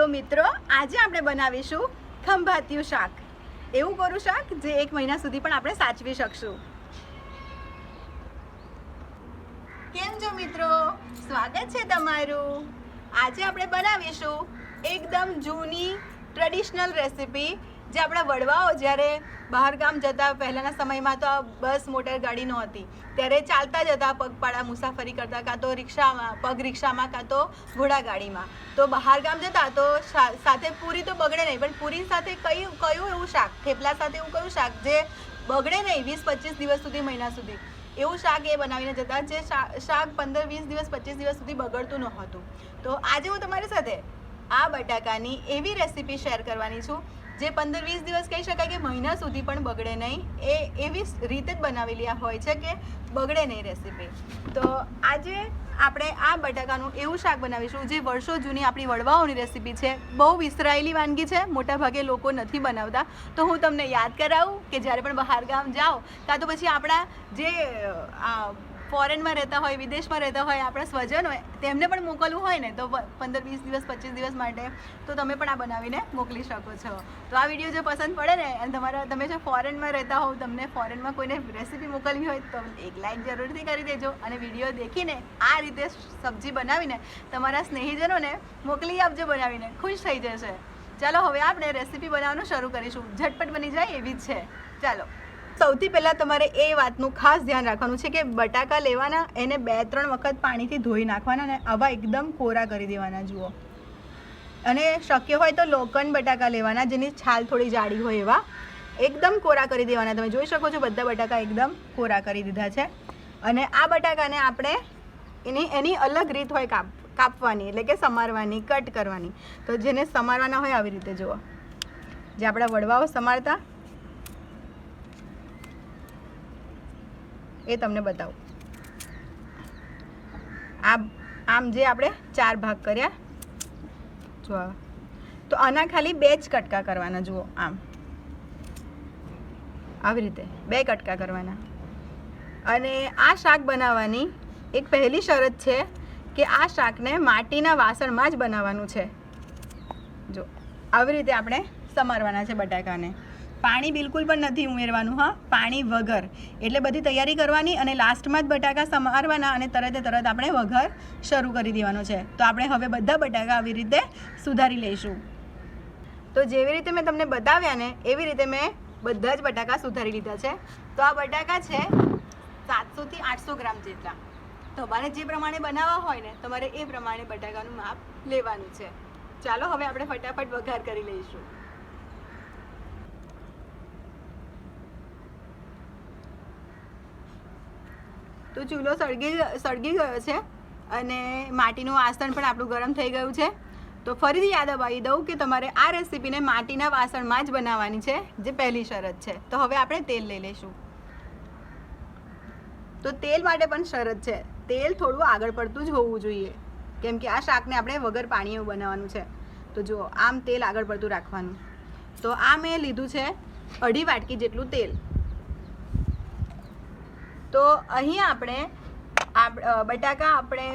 તો મિત્રો, આજે આપણે બનાવીશું ખંભાતિયું શાક. એવું કોરું શાક જે એક મહિના સુધી પણ આપણે સાચવી શકશું. કેમ છો મિત્રો? સ્વાગત છે તમારું. આજે આપણે બનાવીશું એકદમ જૂની ટ્રેડિશનલ રેસિપી જે આપણા વડવાઓ જ્યારે બહાર ગામ જતા પહેલાંના સમયમાં તો બસ, મોટર, ગાડી નહોતી. ત્યારે ચાલતા જતા પગપાળા, મુસાફરી કરતા, કાં તો રિક્ષામાં, પગ રિક્ષામાં, કાં તો ઘોડાગાડીમાં તો બહાર ગામ જતા તો સાથે પૂરી તો બગડે નહીં, પણ પૂરી સાથે કયું કયું એવું શાક? થેપલા સાથે એવું કયું શાક જે બગડે નહીં વીસ, પચીસ દિવસ સુધી, મહિના સુધી? એવું શાક એ બનાવીને જતા જે શાક પંદર, વીસ દિવસ, પચીસ દિવસ સુધી બગડતું નહોતું. તો આજે હું તમારી સાથે આ બટાકાની એવી રેસીપી શેર કરવાની છું જે પંદર વીસ દિવસ કહી શકાય કે મહિના સુધી પણ બગડે નહીં, એ એવી રીતે જ બનાવેલી આ હોય છે કે બગડે નહીં રેસીપી તો આજે આપણે આ બટાકાનું એવું શાક બનાવીશું જે વર્ષો જૂની આપણી વડવાઓની રેસીપી છે. બહુ વિસરાયેલી વાનગી છે, મોટાભાગે લોકો નથી બનાવતા. તો હું તમને યાદ કરાવું કે જ્યારે પણ બહાર ગામ જાઓ, કાં તો પછી આપણા જે આ ફોરેનમાં રહેતા હોય, વિદેશમાં રહેતા હોય, આપણા સ્વજન હોય, તેમને પણ મોકલવું હોય ને, તો પંદર, વીસ દિવસ, પચીસ દિવસ માટે, તો તમે પણ આ બનાવીને મોકલી શકો છો. તો આ વીડિયો જો પસંદ પડે ને, અને તમારા, તમે જો ફોરેનમાં રહેતા હોવ, તમને ફોરેનમાં કોઈને રેસીપી મોકલવી હોય, તો એક લાઈક જરૂરથી કરી દેજો, અને વીડિયો દેખીને આ રીતે સબ્જી બનાવીને તમારા સ્નેહીજનોને મોકલી આપજો બનાવીને, ખુશ થઈ જશે. ચાલો, હવે આપણે રેસીપી બનાવવાનું શરૂ કરીશું. ઝટપટ બની જાય એવી જ છે. ચાલો. સૌથી પહેલાં તમારે એ વાતનું ખાસ ધ્યાન રાખવાનું છે કે બટાકા લેવાના, એને બે ત્રણ વખત પાણીથી ધોઈ નાખવાના અને આવા એકદમ કોરા કરી દેવાના, જુઓ. અને શક્ય હોય તો લોખંડ બટાકા લેવાના, જેની છાલ થોડી જાડી હોય એવા. એકદમ કોરા કરી દેવાના. તમે જોઈ શકો છો બધા બટાકા એકદમ કોરા કરી દીધા છે. અને આ બટાકાને આપણે એની એની અલગ રીત હોય કાપ, કાપવાની, એટલે કે સમારવાની, કટ કરવાની. તો જેને સમારવાના હોય આવી રીતે જુઓ. જે આપણા વડવાઓ સમારતા એ તમને બતાવું. આ આમ જે આપણે ચાર ભાગ કર્યા, જો તો આના ખાલી બે જ કટકા કરવાના, જુઓ, આમ. આવી રીતે, બે કટકા કરવાના. અને આ શાક બનાવવાની એક પહેલી શરત છે કે આ શાકને માટીના વાસણમાં જ બનાવવાનું છે. જો, આવી રીતે આપણે સમારવાના છે બટાકાને. પાણી બિલકુલ પણ નથી ઉમેરવાનું, હા? પાણી વગર. એટલે બધી તૈયારી કરવાની અને લાસ્ટમાં જ બટાકા સમારવાના અને તરતે તરત આપણે વઘાર શરૂ કરી દેવાનો છે. તો આપણે હવે બધા બટાકા આવી રીતે સુધારી લઈશું. તો જેવી રીતે મેં તમને બતાવ્યા ને, એવી રીતે મેં બધા જ બટાકા સુધારી લીધા છે. તો આ બટાકા છે સાતસોથી આઠસો ગ્રામ જેટલા. તમારે જે પ્રમાણે બનાવવા હોય ને, તમારે એ પ્રમાણે બટાકાનું માપ લેવાનું છે. ચાલો હવે આપણે ફટાફટ વઘાર કરી લઈશું. તો ચૂલો સળગી સળગી ગયો છે અને માટીનું વાસણ પણ આપણું ગરમ થઈ ગયું છે. તો ફરીથી યાદ અપાવી દઉં કે તમારે આ રેસીપીને માટીના વાસણમાં જ બનાવવાની છે, જે પહેલી શરત છે. તો હવે આપણે તેલ લઈ લઈશું. તો તેલ માટે પણ શરત છે. તેલ થોડું આગળ પડતું જ હોવું જોઈએ. કેમ કે આ શાકને આપણે વગર પાણીએ બનાવવાનું છે. તો જુઓ, આમ તેલ આગળ પડતું રાખવાનું. તો આ મેં લીધું છે અઢી વાટકી જેટલું તેલ. તો અહીં આપણે આપ- બટાકા આપણે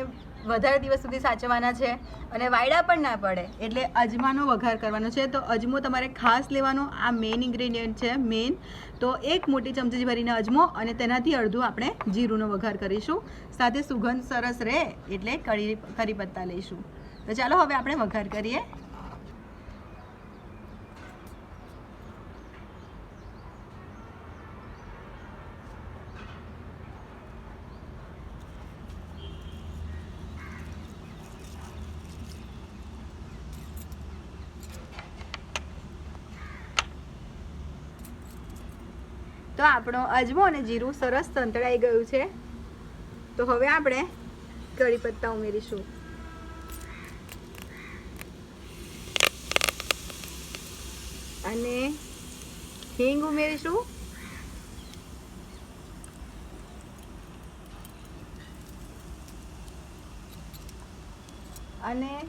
વધારે દિવસ સુધી સાચવવાના છે અને વાયડા પણ ના પડે એટલે અજમાનો વઘાર કરવાનો છે. તો અજમો તમારે ખાસ લેવાનો, આ મેઇન ઇન્ગ્રેડિયન્ટ છે મેઇન તો એક મોટી ચમચી ભરીને અજમો અને તેનાથી અડધું આપણે જીરુંનો વઘાર કરીશું. સાથે સુગંધ સરસ રહે એટલે કરી કરી પત્તા લઈશું. તો ચાલો હવે આપણે વઘાર કરીએ. તો આપણો અજમો અને જીરું સરસ સંતળાઈ ગયું છે. તો હવે આપણે કઢી પત્તા ઉમેરીશું. અને હિંગ ઉમેરીશું. અને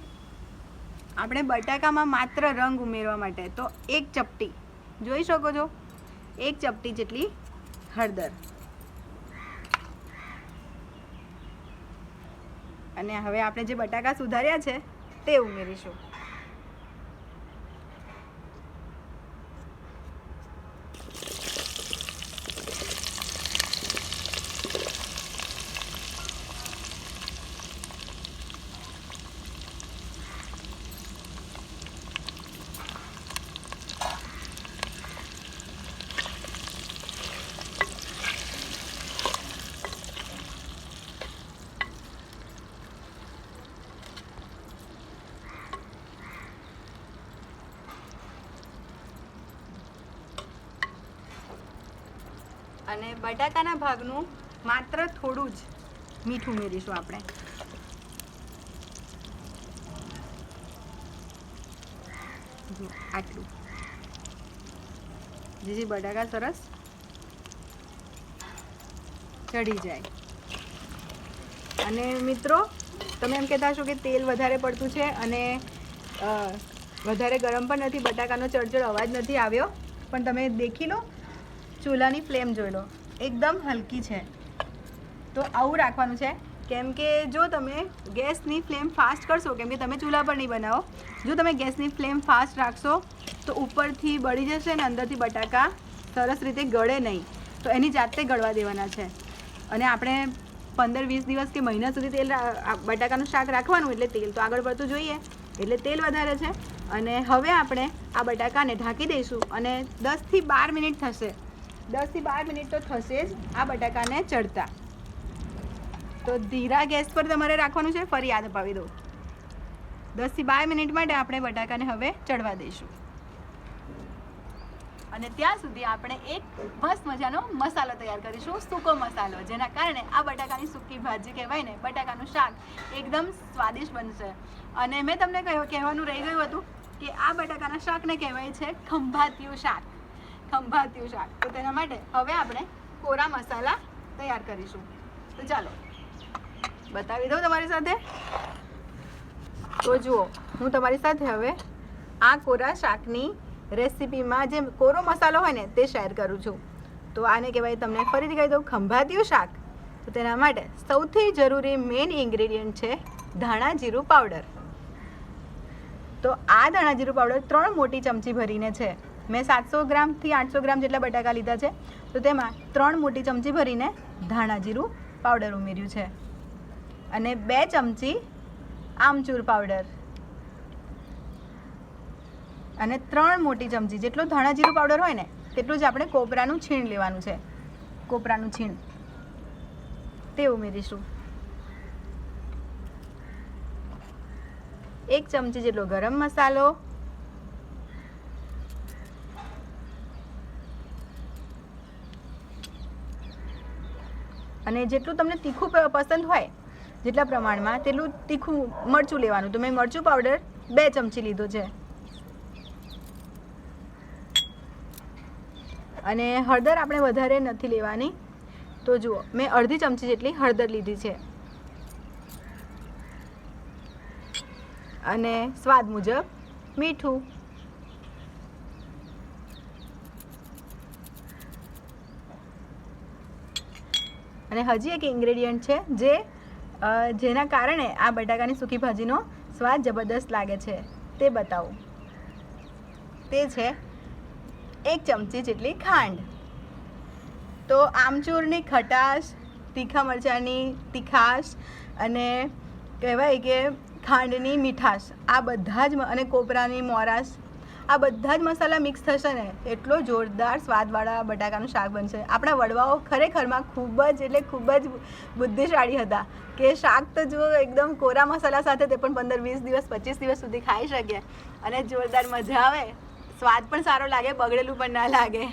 આપણે બટાકામાં માત્ર રંગ ઉમેરવા માટે, તો એક ચપટી. જોઈ શકો છો? એક ચપટી જેટલી હળદર. અને હવે આપણે જે બટાકા સુધાર્યા છે તે ઉમેરીશું. અને બટાકાના ભાગનું માત્ર થોડું જ મીઠું ઉમેરીશું આપણે. આટલું. જેથી બટાકા સરસ ચડી જાય. અને મિત્રો, તમે એમ કહેતા હશો કે તેલ વધારે પડતું છે અને વધારે ગરમ પણ નથી, બટાકાનો ચડચડ અવાજ નથી આવ્યો. પણ તમે દેખી લો ચૂલાની ફ્લેમ જોઈ લો. એકદમ હલકી છે. તો આવું રાખવાનું છે. કેમ કે જો તમે ગેસની ફ્લેમ ફાસ્ટ કરશો, કેમ કે તમે ચૂલા પર નહીં બનાવો, જો તમે ગેસની ફ્લેમ ફાસ્ટ રાખશો, તો ઉપરથી બળી જશે અને અંદરથી બટાકા સરસ રીતે ગળે નહીં. તો એની જાતે ગળવા દેવાના છે. અને આપણે પંદર વીસ દિવસ કે મહિના સુધી તેલ બટાકાનું શાક રાખવાનું એટલે તેલ તો આગળ પડતું જોઈએ, એટલે તેલ વધારે છે. અને હવે આપણે આ બટાકાને ઢાંકી દઈશું અને દસથી બાર મિનિટ થશે. દસથી બાર મિનિટ તો થશે જ આ બટાકાને ચડતા. તો ધીરા ગેસ પર તમારે રાખવાનું છે, ફરી યાદ અપાવી દઉં દસથી બાર મિનિટ માટે આપણે બટાકાને હવે ચડવા દઈશું. અને ત્યાં સુધી આપણે એક મસ્ત મજાનો મસાલો તૈયાર કરીશું, સૂકો મસાલો, જેના કારણે આ બટાકાની સૂકી ભાજી કહેવાય ને, બટાકાનું શાક એકદમ સ્વાદિષ્ટ બનશે. અને મેં તમને કહ્યું, કહેવાનું રહી ગયું હતું કે આ બટાકાના શાકને કહેવાય છે ખંભાતિયું શાક. ખંભાતિયું શાક. તો તેના માટે હવે આપણે કોરા મસાલા તૈયાર કરીશું. તો ચાલો, બતાવી દઉં તમારી સાથે. તો જુઓ, હું તમારી સાથે હવે આ કોરા શાકની રેસીપીમાં જે કોરો મસાલો હોય ને તે શેર કરું છું. તો આને કહેવાય તમને ફરીથી કહી દઉં ખંભાત્યું શાક. તો તેના માટે સૌથી જરૂરી મેઇન ઇન્ગ્રેડિયન્ટ છે ધાણા જીરું પાવડર તો આ ધાણા જીરું પાવડર ત્રણ મોટી ચમચી ભરીને છે. મેં સાતસો ગ્રામથી આઠસો ગ્રામ જેટલા બટાકા લીધા છે. તો તેમાં ત્રણ મોટી ચમચી ભરીને ધાણા જીરું પાવડર ઉમેર્યું છે. અને બે ચમચી આમચૂર પાવડર અને ત્રણ મોટી ચમચી જેટલો ધાણા જીરું પાવડર હોય ને, તેટલું જ આપણે કોપરાનું છીણ લેવાનું છે. કોપરાનું છીણ. તે ઉમેરીશું. એક ચમચી જેટલો ગરમ મસાલો અને જેટલું તમને તીખું પસંદ હોય, જેટલા પ્રમાણમાં, તેટલું તીખું મરચું લેવાનું. તો મેં મરચું પાવડર બે ચમચી લીધો છે. અને હળદર આપણે વધારે નથી લેવાની. તો જુઓ, મેં અડધી ચમચી જેટલી હળદર લીધી છે. અને સ્વાદ મુજબ મીઠું અને હજી એક ઇન્ગ્રેડિયન્ટ છે જે જેના કારણે આ બટાકાની સૂકી ભાજીનો સ્વાદ જબરદસ્ત લાગે છે. તે બતાવું. તે છે એક ચમચી જેટલી ખાંડ. તો આમચૂરની ખટાશ, તીખા મરચાંની તીખાશ અને કહેવાય કે ખાંડની મીઠાશ, આ બધા જ અને કોપરાની મોરાશ આ બધા જ મસાલા મિક્સ થશે ને, એટલો જોરદાર સ્વાદવાળા બટાકાનું શાક બનશે. આપણા વડવાઓ ખરેખરમાં ખૂબ જ, એટલે ખૂબ જ બુદ્ધિશાળી હતા કે શાક તો જુઓ, એકદમ કોરા મસાલા સાથે તે પણ પંદર, વીસ દિવસ, પચીસ દિવસ સુધી ખાઈ શકીએ અને જોરદાર મજા આવે. સ્વાદ પણ સારો લાગે, બગડેલું પણ ના લાગે.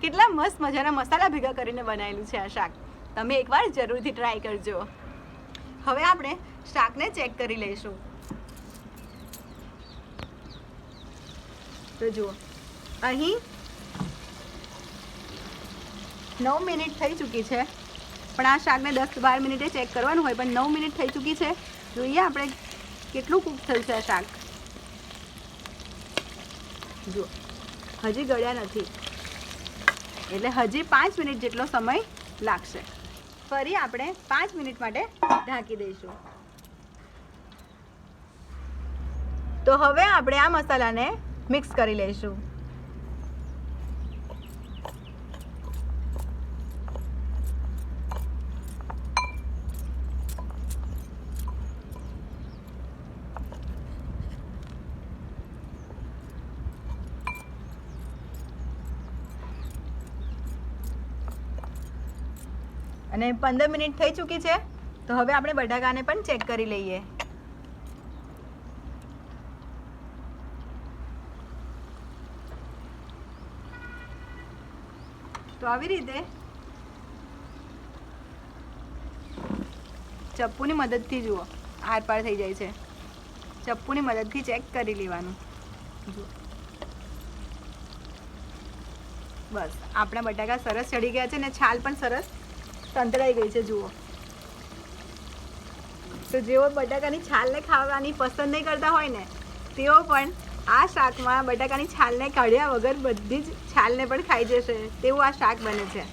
કેટલા મસ્ત મજાના મસાલા ભેગા કરીને બનાવેલું છે આ શાક. તમે એકવાર જરૂરથી ટ્રાય કરજો. હવે આપણે શાકને ચેક કરી લઈશું. તો જુઓ. અહીં નવ મિનિટ થઈ ચૂકી છે. પણ આ શાકને દસ બાર મિનિટે ચેક કરવાનું હોય, પણ નવ મિનિટ થઈ ચૂકી છે. જોઈએ આપણે કેટલું કૂક થયું છે આ શાક. જુઓ. હજી ગળ્યા નથી. એટલે હજી પાંચ મિનિટ જેટલો સમય લાગશે. ફરી આપણે પાંચ મિનિટ માટે ઢાંકી દઈશું. તો હવે આપણે આ મસાલાને મિક્સ કરી લઈશું. અને પંદર મિનિટ થઈ ચૂકી છે, તો હવે આપણે બટાકાને પણ ચેક કરી લઈએ. તો આવી રીતે ચપ્પુની મદદથી જુઓ. આર પાર થઈ જાય છે. ચપ્પુની મદદથી ચેક કરી લેવાનું. જુઓ. બસ, આપણા બટાકા સરસ ચડી ગયા છે ને છાલ પણ સરસ સંતળાઈ ગઈ છે, જુઓ. તો જેઓ બટાકાની છાલને ખાવાની પસંદ નહીં કરતા હોય ને, તેઓ પણ આ શાકમાં બટાકાની છાલને કાઢ્યા વગર બધી જ છાલને પણ ખાઈ જશે. તેવું આ શાક બને છે.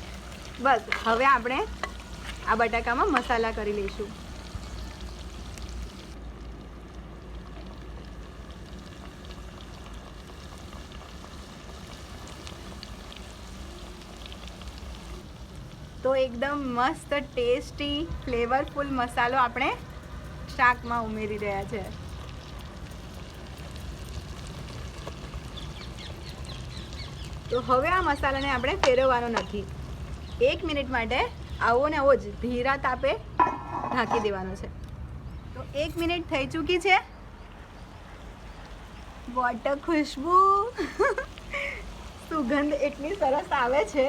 બસ, હવે આપણે આ બટાકામાં મસાલા કરી લઈશું. તો એકદમ મસ્ત ટેસ્ટી, ફ્લેવરફુલ મસાલો આપણે શાકમાં ઉમેરી રહ્યા છે. તો હવે આ મસાલાને આપણે ફેરવવાનો નથી. એક મિનિટ માટે આવો ને આવો જ ધીરા તાપે ઢાંકી દેવાનો છે. તો એક મિનિટ થઈ ચૂકી છે. વોટર ખુશ્બુ. સુગંધ એટલી સરસ આવે છે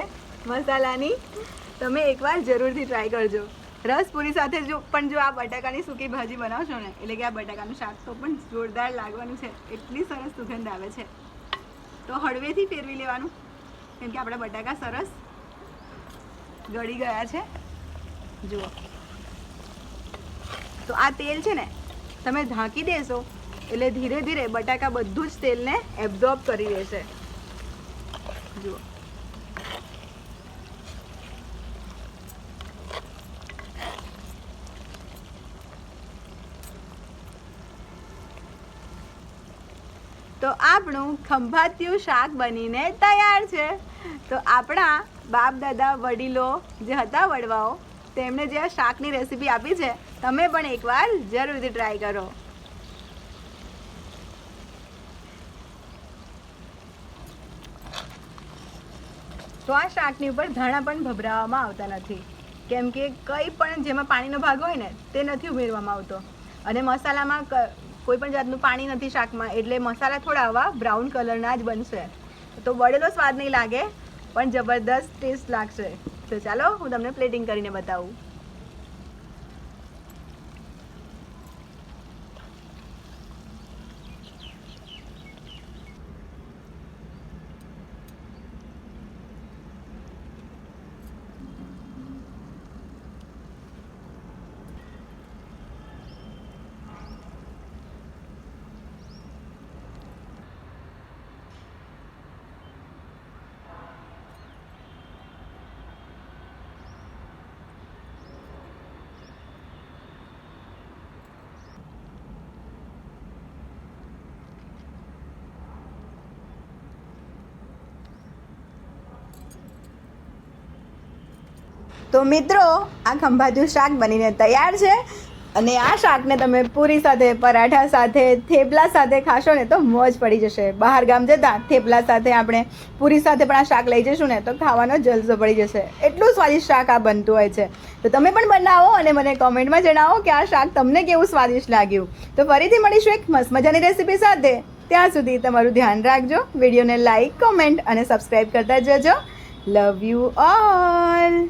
મસાલાની. તમે એકવાર જરૂરથી ટ્રાય કરજો. રસપુરી સાથે જો, પણ જો આ બટાકાની સૂકી ભાજી બનાવશો ને, એટલે કે આ બટાકાનું શાક તો પણ જોરદાર લાગવાનું છે. એટલી સરસ સુગંધ આવે છે. તો હળવેથી ફેરવી લેવાનું. કેમ કે આપણા બટાકા સરસ ગળી ગયા છે. જુઓ. તો આ તેલ છે ને, તમે ઢાંકી દેશો, એટલે ધીરે ધીરે બટાકા બધું જ તેલને એબ્ઝોર્બ કરી લેશે જુઓ તો આપણું ખંભાતિયું શાક બનીને તૈયાર છે. તો આપણા બાપ દાદા વડીલો જે હતા વડવાઓ તેમણે જે આ શાકની રેસીપી આપી છે, તમે પણ એકવાર જરૂરથી ટ્રાય કરો. તો આ શાકની ઉપર ધાણા પણ ભભરાવવામાં આવતા નથી. કેમ કે કંઈ પણ જેમાં પાણીનો ભાગ હોય ને, તે નથી ઉમેરવામાં આવતો. અને મસાલામાં કોઈ પણ જાતનું પાણી નથી શાકમાં, એટલે મસાલા થોડા આવા બ્રાઉન કલરના જ બનશે. તો બળેલો સ્વાદ નહીં લાગે, પણ જબરદસ્ત ટેસ્ટ લાગશે. તો ચાલો હું તમને પ્લેટિંગ કરીને બતાવું. તો મિત્રો, આ ખંભાતું શાક બનીને તૈયાર છે. અને આ શાકને તમે પૂરી સાથે, પરાઠા સાથે, થેપલા સાથે ખાશો ને તો મોજ પડી જશે. બહાર ગામ જતાં થેપલા સાથે આપણે પૂરી સાથે પણ આ શાક લઈ જઈશું ને તો ખાવાનો જલસો પડી જશે. એટલું સ્વાદિષ્ટ શાક આ બનતું હોય છે. તો તમે પણ બનાવો અને મને કોમેન્ટમાં જણાવો કે આ શાક તમને કેવું સ્વાદિષ્ટ લાગ્યું. તો ફરીથી મળીશું એક મસ્ત મજાની રેસીપી સાથે. ત્યાં સુધી તમારું ધ્યાન રાખજો, વિડીયોને લાઈક, કોમેન્ટ અને સબસ્ક્રાઈબ કરતા જજો. Love you all.